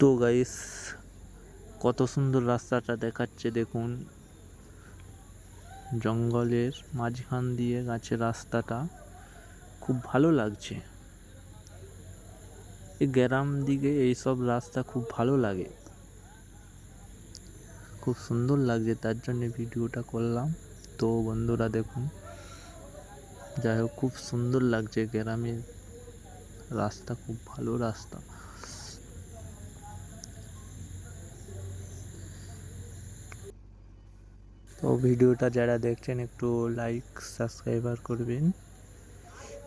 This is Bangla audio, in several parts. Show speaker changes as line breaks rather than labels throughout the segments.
তো গাইস কত সুন্দর রাস্তাটা দেখাচ্ছে দেখুন। জঙ্গলের মাঝখান দিয়ে গাছের রাস্তাটা খুব ভালো লাগছে। এই গ্রাম দিকে এইসব রাস্তা খুব ভালো লাগে। খুব সুন্দর লাগছে, তার জন্য ভিডিওটা করলাম। তো বন্ধুরা দেখুন, যাই হোক, খুব সুন্দর লাগছে গ্রামের রাস্তা, খুব ভালো রাস্তা। তো ভিডিওটা যারা দেখছেন একটু লাইক সাবস্ক্রাইবার করবেন।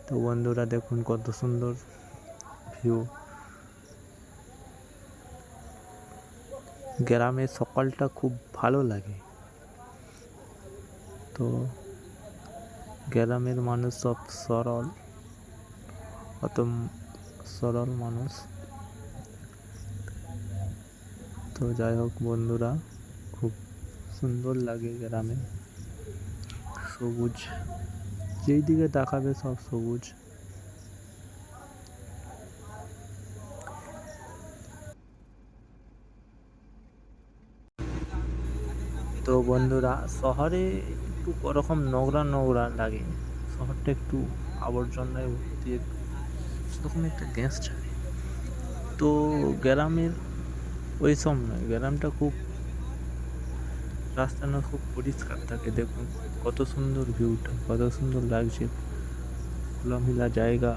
তো বন্ধুরা দেখুন কত সুন্দর ভিউ গ্রামের সকালটা খুব ভালো লাগে। তো গ্রামের মানুষ সব সরল, অত সরল মানুষ। তো যাই হোক বন্ধুরা। সুন্দর লাগে গ্রামে। সবুজ। যেই দিকে তাকাবে সব সবুজ। তো বন্ধুরা, শহরে একটু ওরকম নোংরা নোংরা লাগে। শহরটা একটু আবর্জনায় ভর্তি সেরকম একটা গ্যাস ছাড়ে। তো গ্রামের ওই সব নয়, গ্রামটা খুব রাস্তা না খুব পরিষ্কার থাকে। দেখুন কত সুন্দর ভিউটা কত সুন্দর লাগছে। খোলামেলা জায়গা।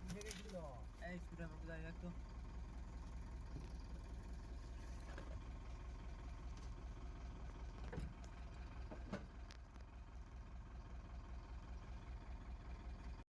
किधर है किलो ए पूरा मत जाएगा तो